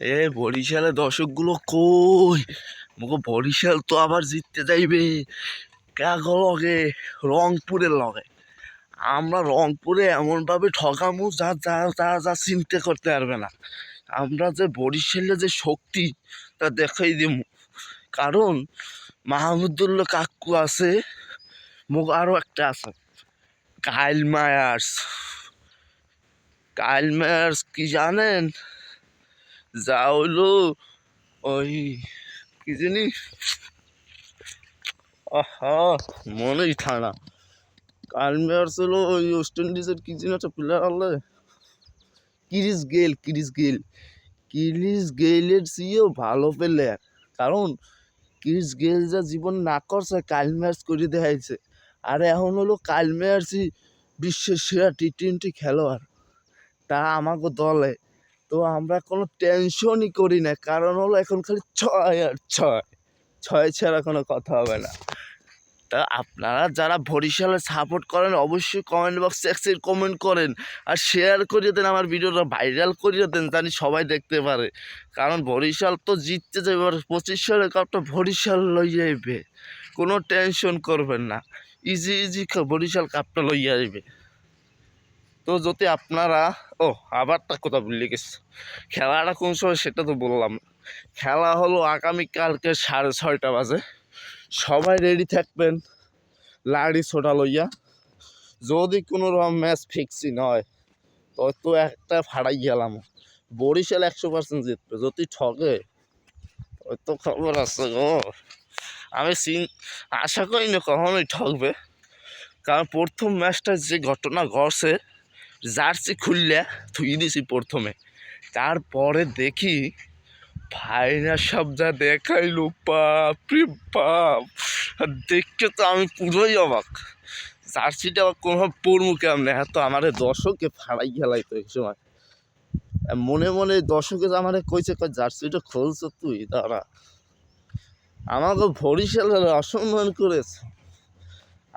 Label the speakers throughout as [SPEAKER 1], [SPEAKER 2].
[SPEAKER 1] এ বরিশালে দর্শকগুলো কই? মুখো বরিশাল তো আবার জিততে যাইবে। কাগো লগে, রংপুরের লগে। আমরা রংপুরে এমনভাবে ঠকামু যা যা যা যা চিনতে করতে পারবে না। আমরা যে বরিশালে যে শক্তি, তা দেখাই দিব কারণ মাহমুদুল্লাহ কাকু আছে, মুখ আরও একটা আছে। Kyle Mayers. কাইল মায়ার্স কি জানেন? যা হইল ওই কি জানি? আহা, মনেই ঠান্ডা মায়ার্স হলো ওই ওয়েস্ট ইন্ডিজের কি জানি একটা প্লেয়ার আনলে। কিরিস গেল কিরিস গেল কিরিস গেলের চেয়েও ভালো প্লেয়ার কারণ ক্রিস গেল যা জীবন না করছে কাইল ম্যাচ করে দেখাইছে। আর এখন হলো কাইল ম্যাচই বিশ্বের সেরা টি টোয়েন্টি খেলোয়াড়। তা আমাকে দলে তো আমরা কোনো টেনশনই করি না, কারণ হলো এখন খালি ছয় আর ছয়। ছয় ছাড়া কোনো কথা হবে না। তা আপনারা যারা বরিশালে সাপোর্ট করেন, অবশ্যই কমেন্ট বক্সে একসের কমেন্ট করেন। আর শেয়ার করিয়ে দেন, আমার ভিডিওটা ভাইরাল করিয়ে দেন, জানি সবাই দেখতে পারে। কারণ বরিশাল তো জিততে যাবে এবার পঁচিশ সালের কাপটা বরিশাল লই যাইবে কোনো টেনশন করবেন না। ইজি ইজি বরিশাল কাপটা লইয়া যাইবে তো যদি আপনারা, ও আবার একটা কথা বললে গেছে। খেলাটা কোন সময় সেটা তো বললাম। খেলা হলো আগামীকালকে সাড়ে ছয়টা বাজে। সবাই রেডি থাকবেন লাড়ি ছোটা লইয়া। যদি কোনো রকম ম্যাচ ফিক্সই নয়, তো একটা ফাড়াই গেলাম। বরিশাল একশো পার্সেন্ট জিতবে। যদি ঠকে ওই তো খবর আছে গো। আমি সিন আশা করি না কখনোই ঠকবে কারণ প্রথম ম্যাচটা যে ঘটনা ঘটছে জার্সি খুললে থুই দিছি প্রথমে। তারপরে দেখি ভাইরা সব যা দেখাইলো বাপ। বাপ তো আমি পুরোই অবাক। জার্সিটা আবার কোনোভাবে পড়মু কেমনে? এত আমার দর্শককে ফাড়াই খেলাই তো এই সময় মনে মনে দর্শকে আমার কইছে কয় জার্সিটা খুলছ তুই? দাঁড়া। আমাকে বরিশালের অসম্মান করেছে।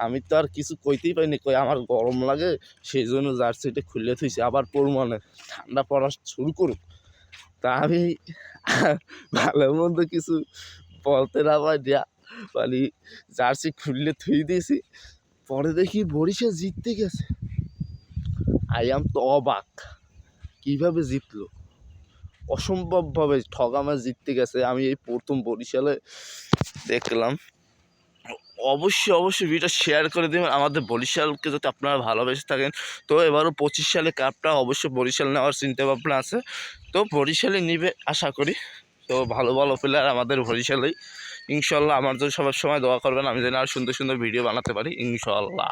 [SPEAKER 1] আমি তো আর কিছু কইতেই পাইনি কই আমার গরম লাগে সেই জন্য জার্সিটা খুলে থুইছি, আবার পরমানে ঠান্ডা পড়া শুরু করুক। তা আমি ভালো মন্দ কিছু বলতে না পারিয়া মানে জার্সি খুললে থুই দিয়েছি, পরে দেখি বরিশাল জিততে গেছে। আই আম তো অবাক, কীভাবে জিতলো? অসম্ভবভাবে ঠগামে জিততে গেছে, আমি এই প্রথম বরিশালে দেখলাম। অবশ্যই অবশ্যই ভিডিওটা শেয়ার করে দেবেন। আমাদের বরিশালকে যাতে আপনারা ভালোবেসে থাকেন, তো এবারও পঁচিশ সালে কাপটা অবশ্যই বরিশাল নেওয়ার চিন্তা ভাবনা আছে। তো বরিশালে নিবে আশা করি। তো ভালো ভালো প্লেয়ার আমাদের বরিশালেই। ইনশাল্লাহ আমার জন্য সবার সময় দোয়া করবেন। আমি যেন আর সুন্দর সুন্দর ভিডিও বানাতে পারি। ইনশাল্লাহ।